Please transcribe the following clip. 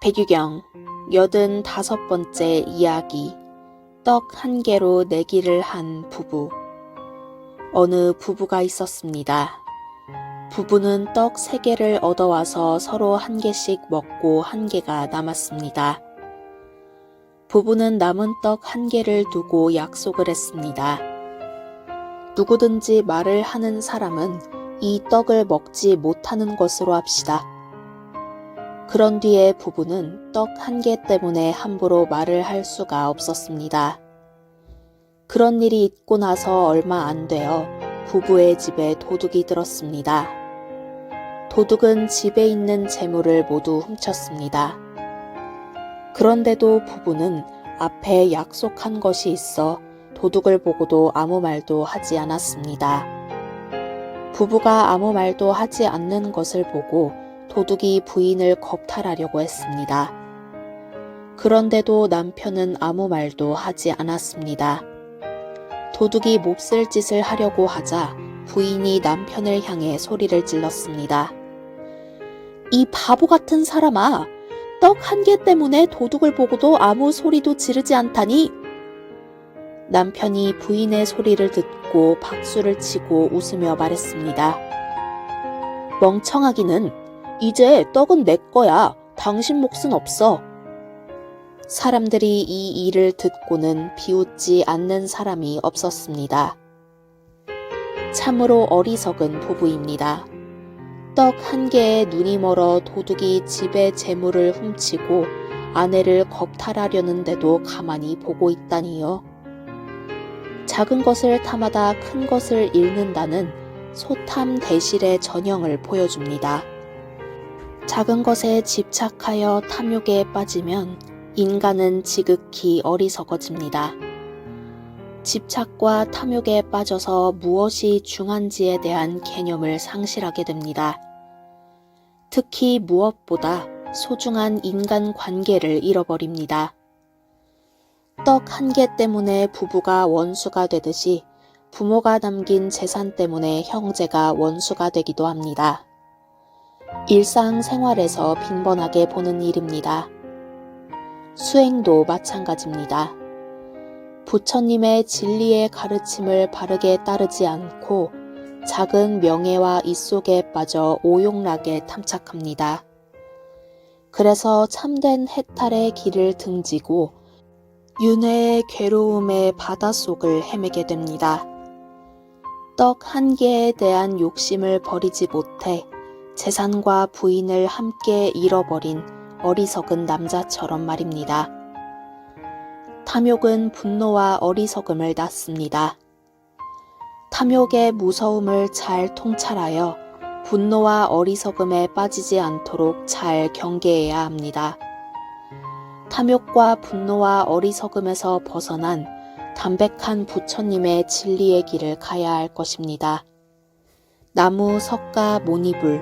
배규경 여든 다섯 번째 이야기 떡 한 개로 내기를 한 부부 어느 부부가 있었습니다. 부부는 떡 세 개를 얻어와서 서로 한 개씩 먹고 한 개가 남았습니다. 부부는 남은 떡 한 개를 두고 약속을 했습니다. 누구든지 말을 하는 사람은 이 떡을 먹지 못하는 것으로 합시다. 그런 뒤에 부부는 떡 한 개 때문에 함부로 말을 할 수가 없었습니다. 그런 일이 있고 나서 얼마 안 되어 부부의 집에 도둑이 들었습니다. 도둑은 집에 있는 재물을 모두 훔쳤습니다. 그런데도 부부는 앞에 약속한 것이 있어 도둑을 보고도 아무 말도 하지 않았습니다. 부부가 아무 말도 하지 않는 것을 보고 도둑이 부인을 겁탈하려고 했습니다. 그런데도 남편은 아무 말도 하지 않았습니다. 도둑이 몹쓸 짓을 하려고 하자 부인이 남편을 향해 소리를 질렀습니다. 이 바보 같은 사람아! 떡 한 개 때문에 도둑을 보고도 아무 소리도 지르지 않다니! 남편이 부인의 소리를 듣고 박수를 치고 웃으며 말했습니다. 멍청하기는 이제 떡은 내 거야. 당신 몫은 없어. 사람들이 이 일을 듣고는 비웃지 않는 사람이 없었습니다. 참으로 어리석은 부부입니다. 떡 한 개에 눈이 멀어 도둑이 집의 재물을 훔치고 아내를 겁탈하려는데도 가만히 보고 있다니요. 작은 것을 탐하다 큰 것을 잃는다는 소탐 대실의 전형을 보여줍니다. 작은 것에 집착하여 탐욕에 빠지면 인간은 지극히 어리석어집니다. 집착과 탐욕에 빠져서 무엇이 중한지에 대한 개념을 상실하게 됩니다. 특히 무엇보다 소중한 인간 관계를 잃어버립니다. 떡 한 개 때문에 부부가 원수가 되듯이 부모가 남긴 재산 때문에 형제가 원수가 되기도 합니다. 일상생활에서 빈번하게 보는 일입니다. 수행도 마찬가지입니다. 부처님의 진리의 가르침을 바르게 따르지 않고 작은 명예와 이속에 빠져 오용락에 탐착합니다. 그래서 참된 해탈의 길을 등지고 윤회의 괴로움의 바닷속을 헤매게 됩니다. 떡 한 개에 대한 욕심을 버리지 못해 재산과 부인을 함께 잃어버린 어리석은 남자처럼 말입니다. 탐욕은 분노와 어리석음을 낳습니다. 탐욕의 무서움을 잘 통찰하여 분노와 어리석음에 빠지지 않도록 잘 경계해야 합니다. 탐욕과 분노와 어리석음에서 벗어난 담백한 부처님의 진리의 길을 가야 할 것입니다. 나무, 석가, 모니불,